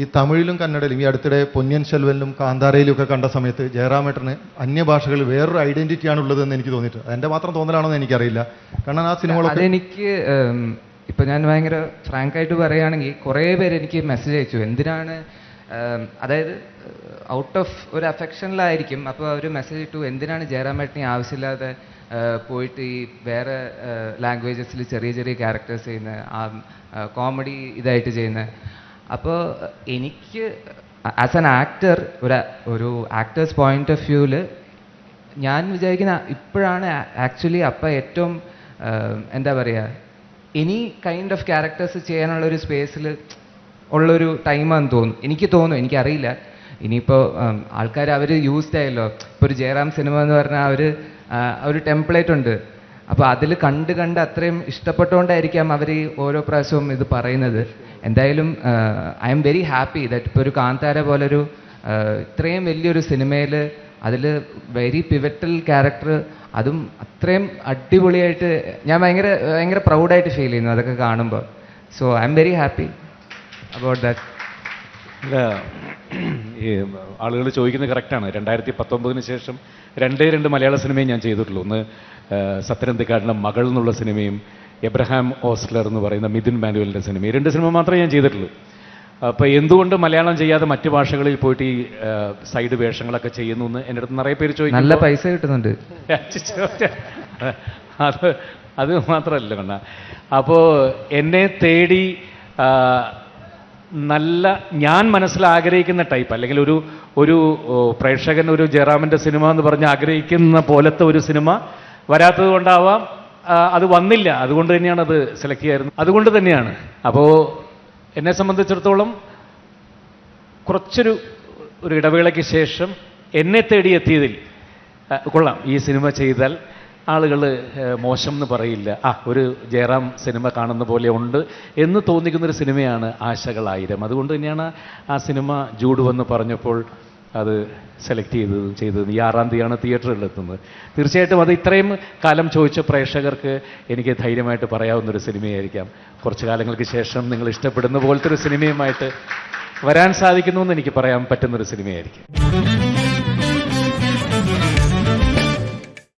ഈ തമിഴിലും കന്നഡയിലും ഈ അടുത്തിടെ പൊന്നിയൻ ശെൽവനിലും കാന്താരയിലും ഒക്കെ കണ്ട സമയത്ത് ജയറാമേട്ടന് അന്യഭാഷകളിൽ വേറൊരു ഐഡന്റിറ്റിയാണ് ഉള്ളതെന്ന് എനിക്ക് തോന്നിയിട്ട് എന്റെ മാത്രം തോന്നലാണെന്ന് എനിക്കറിയില്ല. കാരണം ആ സിനിമകളൊക്കെ എനിക്ക് ഇപ്പൊ ഞാൻ ഭയങ്കര ഫ്രാങ്ക് ആയിട്ട് പറയുകയാണെങ്കിൽ കുറേ പേര് എനിക്ക് മെസ്സേജ് അയച്ചു. എന്തിനാണ് അതായത് ഔട്ട് ഓഫ് ഒരു അഫെക്ഷനിലായിരിക്കും അപ്പോൾ അവർ മെസ്സേജ് ഇട്ടു എന്തിനാണ് ജയറാമേട്ടനെ ആവശ്യമില്ലാതെ പോയിട്ട് ഈ വേറെ ലാംഗ്വേജസിൽ ചെറിയ ചെറിയ ക്യാരക്ടേഴ്സ് ചെയ്യുന്ന ആ കോമഡി ഇതായിട്ട് ചെയ്യുന്ന? അപ്പോൾ എനിക്ക് ആസ് ആൻ ആക്ടർ ഒരു ഒരു ആക്ടേഴ്സ് പോയിന്റ് ഓഫ് വ്യൂവിൽ ഞാൻ വിചാരിക്കുന്ന ഇപ്പോഴാണ് ആക്ച്വലി അപ്പം ഏറ്റവും എന്താ പറയുക എനി കൈൻഡ് ഓഫ് ക്യാരക്ടേഴ്സ് ചെയ്യാനുള്ള ഒരു സ്പേസിൽ ഉള്ളൊരു ടൈമാണെന്ന് തോന്നുന്നു. എനിക്ക് തോന്നുന്നു എനിക്കറിയില്ല. ഇനിയിപ്പോൾ ആൾക്കാർ അവർ യൂസ്ഡ് ആയല്ലോ. ഇപ്പോൾ ഒരു ജയറാം സിനിമ എന്ന് പറഞ്ഞാൽ അവർ ഒരു ടെംപ്ലേറ്റ് ഉണ്ട്. അപ്പോൾ അതിൽ കണ്ട് കണ്ട് അത്രയും ഇഷ്ടപ്പെട്ടുകൊണ്ടായിരിക്കാം അവർ ഈ ഓരോ പ്രാവശ്യവും ഇത് പറയുന്നത്. എന്തായാലും I'm very happy that ഇപ്പോൾ ഒരു കാന്താര പോലൊരു ഇത്രയും വലിയൊരു സിനിമയിൽ അതിൽ വെരി പിവറ്റൽ ക്യാരക്ടർ അതും അത്രയും അടിപൊളിയായിട്ട് ഞാൻ ഭയങ്കര ഭയങ്കര പ്രൗഡായിട്ട് ഫീൽ ചെയ്യുന്നു അതൊക്കെ കാണുമ്പോൾ so I'm very happy about that ആളുകൾ ചോദിക്കുന്നത് കറക്റ്റാണ് രണ്ടായിരത്തി പത്തൊമ്പതിന് ശേഷം രണ്ടേ രണ്ട് മലയാള സിനിമയും ഞാൻ ചെയ്തിട്ടുള്ളൂ. ഒന്ന് സത്യനന്ദിക്കാടിന്റെ മകൾ എന്നുള്ള സിനിമയും എബ്രഹാം ഓസ്ലർ എന്ന് പറയുന്ന മിഥുൻ മാനുവലിന്റെ സിനിമ ഈ രണ്ട് സിനിമ മാത്രമേ ഞാൻ ചെയ്തിട്ടുള്ളൂ. അപ്പോൾ എന്തുകൊണ്ട് മലയാളം ചെയ്യാതെ മറ്റ് ഭാഷകളിൽ പോയിട്ട് ഈ സൈഡ് വേഷങ്ങളൊക്കെ ചെയ്യുന്നു എന്ന് എന്റെ അടുത്ത് നിറയെ പേര് ചോദിക്കും നല്ല പൈസ കിട്ടുന്നുണ്ട്. അത് അത് മാത്രമല്ല കണ്ണ. അപ്പോൾ എന്നെ തേടി നല്ല ഞാൻ മനസ്സിൽ ആഗ്രഹിക്കുന്ന ടൈപ്പ് അല്ലെങ്കിൽ ഒരു ഒരു പ്രേക്ഷകൻ ഒരു ജയറാമിന്റെ സിനിമ എന്ന് പറഞ്ഞ് ആഗ്രഹിക്കുന്ന പോലത്തെ ഒരു സിനിമ വരാത്തത് കൊണ്ടാവാം. അത് വന്നില്ല. അതുകൊണ്ട് തന്നെയാണ് അത് സെലക്ട് ചെയ്യാറുന്നത് അതുകൊണ്ട് തന്നെയാണ്. അപ്പോൾ എന്നെ സംബന്ധിച്ചിടത്തോളം കുറച്ചൊരു ഒരു ഇടവേളയ്ക്ക് ശേഷം എന്നെ തേടി എത്തിയതിൽ കൊള്ളാം. ഈ സിനിമ ചെയ്താൽ ആളുകൾ മോശം എന്ന് പറയില്ല. ആ ഒരു ജയറാം സിനിമ കാണുന്ന പോലെ ഉണ്ട് എന്ന് തോന്നിക്കുന്നൊരു സിനിമയാണ് ആശകളായിരം. അതുകൊണ്ട് തന്നെയാണ് ആ സിനിമ ജൂഡ് എന്ന് പറഞ്ഞപ്പോൾ അത് സെലക്ട് ചെയ്തത് ചെയ്തത്. ഈ ആറാം തീയതിയാണ് തിയേറ്ററിൽ എത്തുന്നത്. തീർച്ചയായിട്ടും അത് ഇത്രയും കാലം ചോദിച്ച പ്രേക്ഷകർക്ക് എനിക്ക് ധൈര്യമായിട്ട് പറയാവുന്നൊരു സിനിമയായിരിക്കാം. കുറച്ച് കാലങ്ങൾക്ക് ശേഷം നിങ്ങൾ ഇഷ്ടപ്പെടുന്ന പോലത്തെ ഒരു സിനിമയുമായിട്ട് വരാൻ സാധിക്കുന്നു എന്ന് എനിക്ക് പറയാൻ പറ്റുന്നൊരു സിനിമയായിരിക്കും.